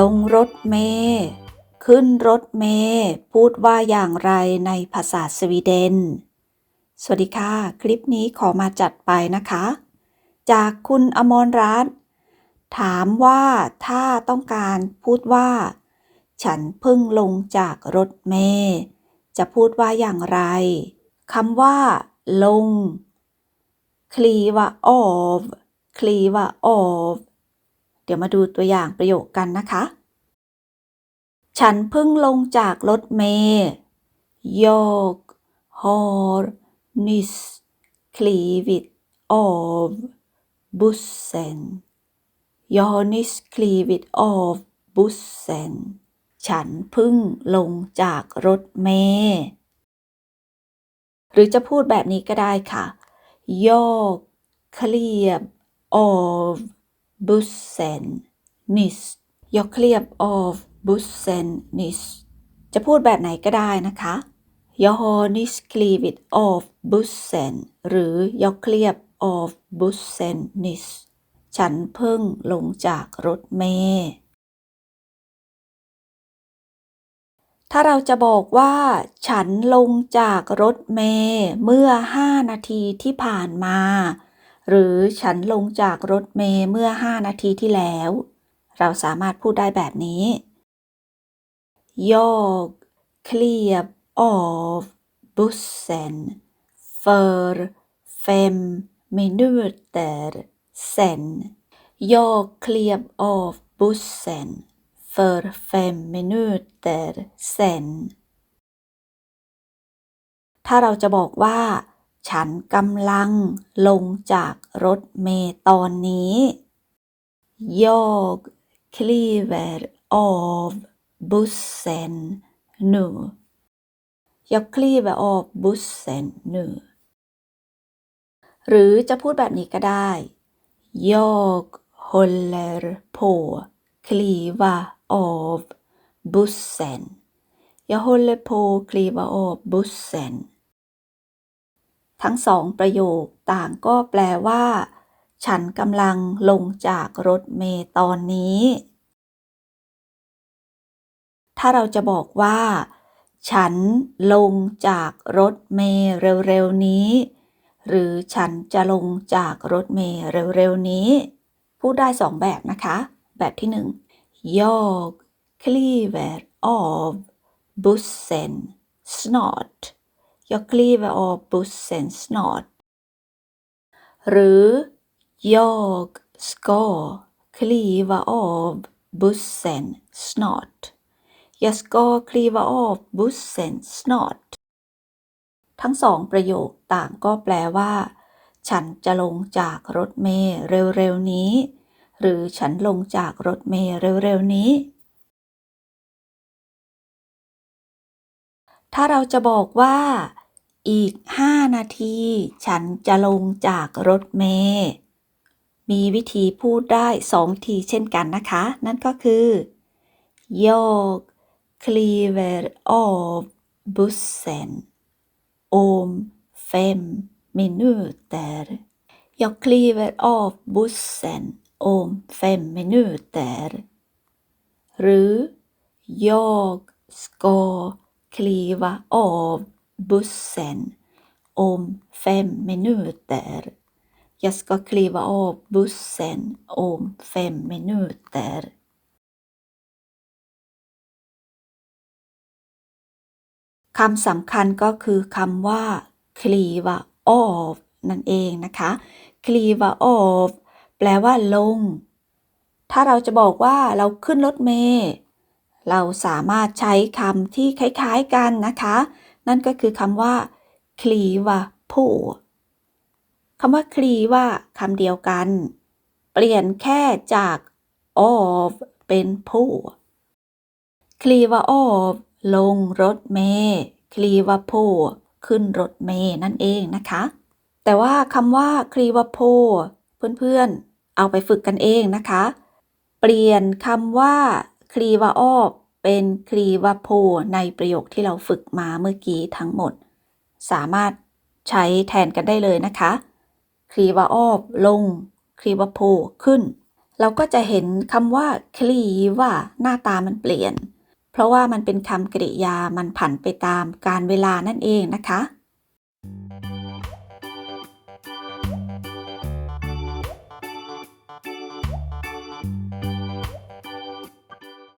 ลงรถเมล์ขึ้นรถเมล์พูดว่าอย่างไรในภาษาสวีเดน สวัสดีค่ะ คลิปนี้ขอมาจัดไปนะคะ จากคุณอมรรัตน์ถามว่าถ้าต้องการพูดว่า ฉันเพิ่งลงจากรถเมล์จะพูดว่าอย่างไรคำว่า ลง kliva av kliva av เดี๋ยวมาดูตัวอย่างประโยคกันนะคะ ฉันเพิ่งลงจากรถเมล์ Jag har nyss klivit av bussen. Jag har nyss klivit av bussen. ฉันเพิ่งลงจากรถเมล์หรือจะพูดแบบนี้ก็ได้ค่ะ Jag klev av bussen nis ยกเคลียบ of bussen nis จะพูดแบบไหนก็ได้นะคะยอฮอนิสค k l i v i t of bussen หรือยกเคลียบ of bussen nis ฉันเพิ่งลงจากรถเมล์ถ้าเราจะบอกว่า ฉันลงจากรถเมล์เมื่อ 5 นาทีที่ผ่านมา หรือฉันลงจากรถเมล์เมื่อ 5 นาทีที่แล้ว เราสามารถพูดได้แบบนี้ Jag klev av bussen för fem minuter sen. Jag klev av bussen för fem minuter sen. ถ้าเราจะบอกว่า ฉันกำลังลงจากรถเมล์ตอนนี้ Jag kliver av bussen nu. Jag kliver av bussen nu. หรือจะพูดแบบนี้ก็ได้ Jag håller på kliva av bussen. Jag håller på kliva av bussen. ทั้งสองประโยคต่างก็แปลว่า ฉันกำลังลงจากรถเมล์ตอนนี้ ถ้าเราจะบอกว่า ฉันลงจากรถเมล์เร็วๆนี้ หรือฉันจะลงจากรถเมล์เร็วๆนี้ พูดได้สองแบบนะคะ แบบที่หนึ่ง Jag kliver av bussen snart Jag kliver av bussen snart หรือ Jag ska kliva av bussen snart Jag ska kliva av bussen snart ทั้งสองประโยคต่างก็แปลว่า ฉันจะลงจากรถเมล์เร็วๆนี้ หรือฉันลงจากรถเมล์เร็วๆนี้ ถ้าเราจะบอกว่า อีก5นาที ฉันจะลงจากรถเมล์มีวิธีพูดได้สองวิธีเช่นกันนะคะ นั่นก็คือ Jag kliver av bussen om fem minuter. Jag kliver av bussen om fem minuter. หรือ Jag ska kliva av bussen om fem minuter. Jag ska kliva av bussen om fem minuter. คำสำคัญก็คือคำว่า kliva av นั่นเองนะคะ kliva av แปลว่าลง ถ้าเราจะบอกว่าเราขึ้นรถเมล์ เราสามารถใช้คำที่คล้ายๆกันนะคะ นั่นก็คือคำว่า kliva på คำว่า kliva คำเดียวกัน เปลี่ยนแค่จาก of เป็น på kliva av ลงรถเมล์คลีวาโพขึ้นรถเมล์นั่นเองนะคะ แต่ว่าคำว่าคลีวาโพเพื่อนๆ เอาไปฝึกกันเองนะคะ เปลี่ยนคำว่า คลีวาออบเป็นคลีวาโพในประโยคที่เราฝึกมาเมื่อกี้ทั้งหมด สามารถใช้แทนกันได้เลยนะคะคลีวาออบลงคลีวาโพขึ้น เราก็จะเห็นคำว่าคลีว่าหน้าตามันเปลี่ยน เพราะว่ามันเป็นคำกริยามันผันไปตามการเวลานั่นเองนะคะ